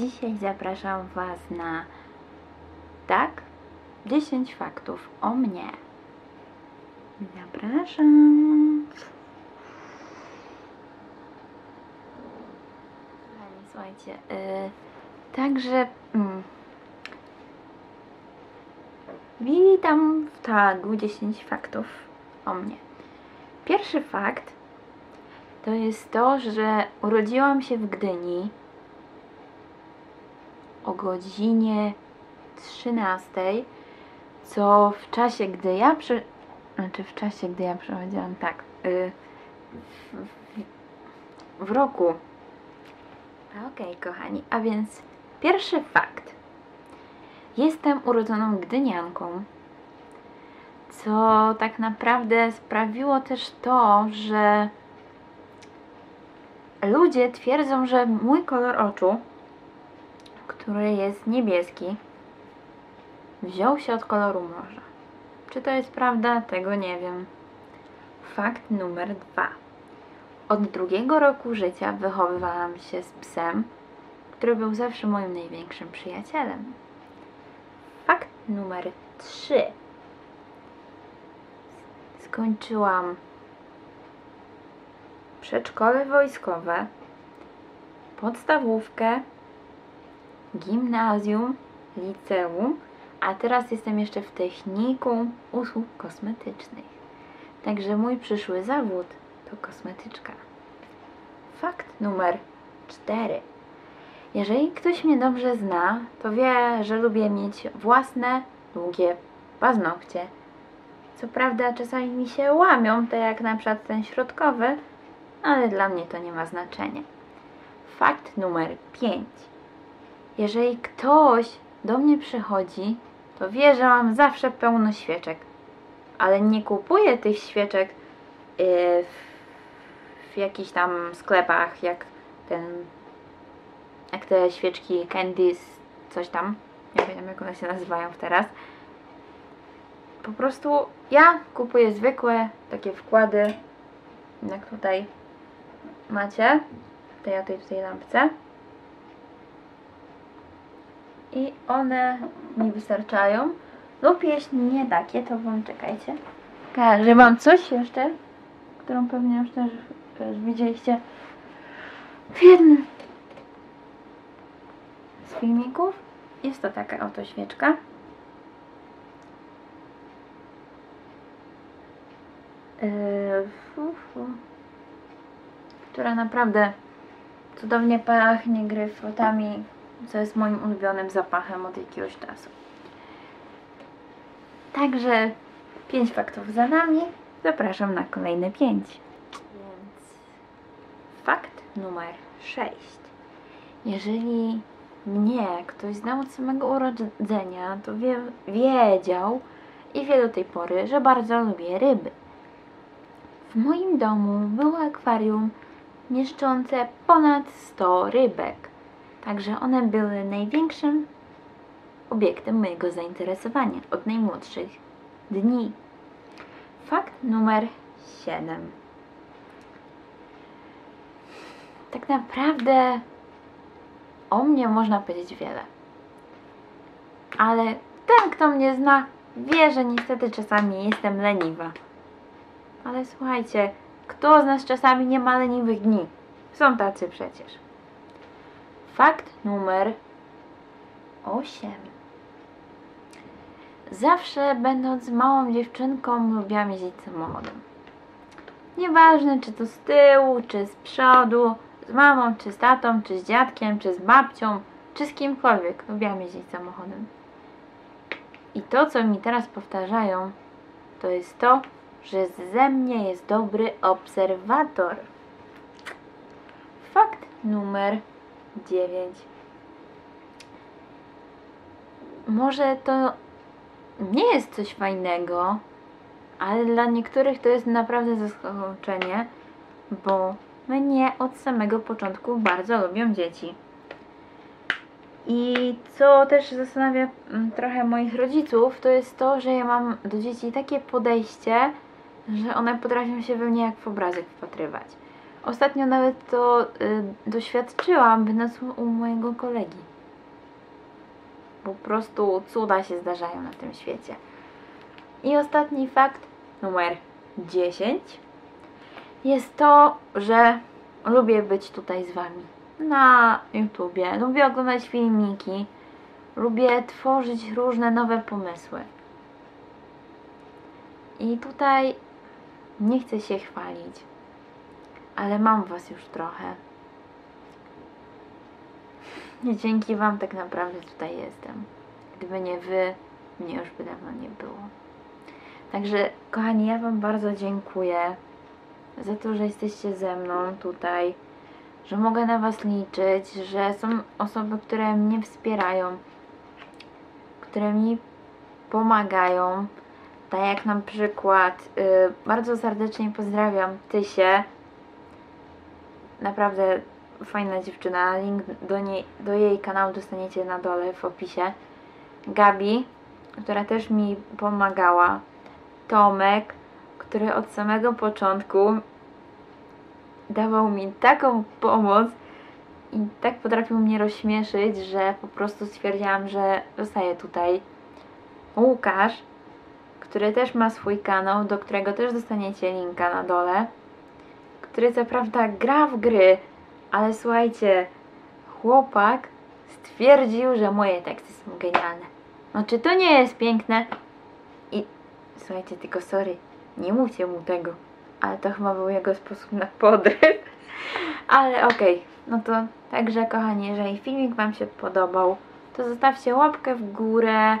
Dzisiaj zapraszam Was na tak 10 faktów o mnie. Zapraszam. Słuchajcie, yy, także mm, witam w tagu 10 faktów o mnie. Pierwszy fakt to jest to, że urodziłam się w Gdyni o godzinie 13, co w czasie, gdy ja przy... Znaczy w czasie, gdy ja przechodziłam, tak, yy, w, w, roku. Okej, kochani, a więc pierwszy fakt. Jestem urodzoną gdynianką, co tak naprawdę sprawiło też to, że ludzie twierdzą, że mój kolor oczu, który jest niebieski, wziął się od koloru morza. Czy to jest prawda? Tego nie wiem. Fakt numer dwa. Od drugiego roku życia wychowywałam się z psem, który był zawsze moim największym przyjacielem. Fakt numer trzy. Skończyłam przedszkole wojskowe, podstawówkę, gimnazjum, liceum, a teraz jestem jeszcze w technikum usług kosmetycznych. Także mój przyszły zawód to kosmetyczka. Fakt numer 4. Jeżeli ktoś mnie dobrze zna, to wie, że lubię mieć własne, długie paznokcie. Co prawda czasami mi się łamią, tak jak na przykład ten środkowy, ale dla mnie to nie ma znaczenia. Fakt numer 5. Jeżeli ktoś do mnie przychodzi, to wie, że mam zawsze pełno świeczek. Ale nie kupuję tych świeczek yy, w, w jakichś tam sklepach, jak ten, jak te świeczki Candies, coś tam. Nie wiem, jak one się nazywają teraz. Po prostu ja kupuję zwykłe takie wkłady, jak tutaj macie, tej o tej tutaj lampce. I one mi wystarczają. Lub jeśli nie takie, to wam czekajcie. Pokażę wam coś jeszcze, którą pewnie już też, też widzieliście w jednym z filmików. Jest to taka oto świeczka. Yy, fu, fu która naprawdę cudownie pachnie gryfotami, co jest moim ulubionym zapachem od jakiegoś czasu. Także 5 faktów za nami. Zapraszam na kolejne 5. Więc fakt numer 6. Jeżeli mnie ktoś znał od samego urodzenia, to wie, wiedział i wie do tej pory, że bardzo lubię ryby. W moim domu było akwarium mieszczące ponad 100 rybek. Także one były największym obiektem mojego zainteresowania od najmłodszych dni. Fakt numer 7. Tak naprawdę o mnie można powiedzieć wiele. Ale ten, kto mnie zna, wie, że niestety czasami jestem leniwa. Ale słuchajcie, kto z nas czasami nie ma leniwych dni? Są tacy przecież. Fakt numer 8. Zawsze będąc małą dziewczynką lubiłam jeździć samochodem. Nieważne czy to z tyłu, czy z przodu, z mamą, czy z tatą, czy z dziadkiem, czy z babcią, czy z kimkolwiek. Lubiłam jeździć samochodem. I to, co mi teraz powtarzają, to jest to, że ze mnie jest dobry obserwator. Fakt numer 9. Może to nie jest coś fajnego, ale dla niektórych to jest naprawdę zaskoczenie, bo mnie od samego początku bardzo lubią dzieci. I co też zastanawia mm, trochę moich rodziców, to jest to, że ja mam do dzieci takie podejście, że one potrafią się we mnie jak w obrazek wpatrywać. Ostatnio nawet to y, doświadczyłam, będąc u mojego kolegi. Po prostu cuda się zdarzają na tym świecie. I ostatni fakt, numer 10, jest to, że lubię być tutaj z Wami na YouTubie. Lubię oglądać filmiki. Lubię tworzyć różne nowe pomysły. I tutaj nie chcę się chwalić, ale mam Was już trochę. I dzięki Wam tak naprawdę tutaj jestem. Gdyby nie Wy, mnie już by dawno nie było. Także, kochani, ja Wam bardzo dziękuję za to, że jesteście ze mną tutaj, że mogę na Was liczyć, że są osoby, które mnie wspierają, które mi pomagają. Tak jak na przykład, y, bardzo serdecznie pozdrawiam Tysię. Naprawdę fajna dziewczyna. Link do, niej, do jej kanału dostaniecie na dole w opisie. Gabi, która też mi pomagała. Tomek, który od samego początku dawał mi taką pomoc i tak potrafił mnie rozśmieszyć, że po prostu stwierdziłam, że zostaję tutaj. Łukasz, który też ma swój kanał, do którego też dostaniecie linka na dole, który co prawda gra w gry, ale słuchajcie, chłopak stwierdził, że moje teksty są genialne. No czy to nie jest piękne? I słuchajcie, tylko sorry, nie mówcie mu tego, ale to chyba był jego sposób na podryw. Ale okej, no to także kochani, jeżeli filmik Wam się podobał, to zostawcie łapkę w górę.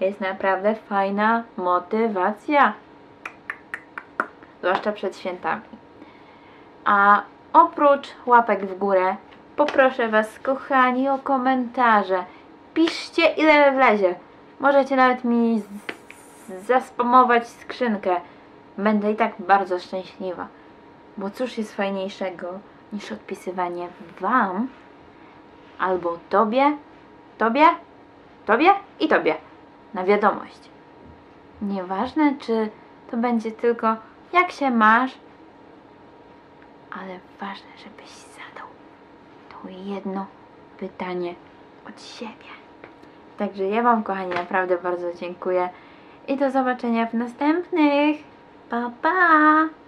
Jest naprawdę fajna motywacja. Zwłaszcza przed świętami. A oprócz łapek w górę, poproszę Was, kochani, o komentarze. Piszcie ile wlezie. Możecie nawet mi zaspamować skrzynkę. Będę i tak bardzo szczęśliwa. Bo cóż jest fajniejszego niż odpisywanie Wam albo Tobie, Tobie, Tobie i Tobie na wiadomość. Nieważne, czy to będzie tylko jak się masz, ale ważne, żebyś zadał to jedno pytanie od siebie. Także ja Wam, kochani, naprawdę bardzo dziękuję i do zobaczenia w następnych. Pa, pa!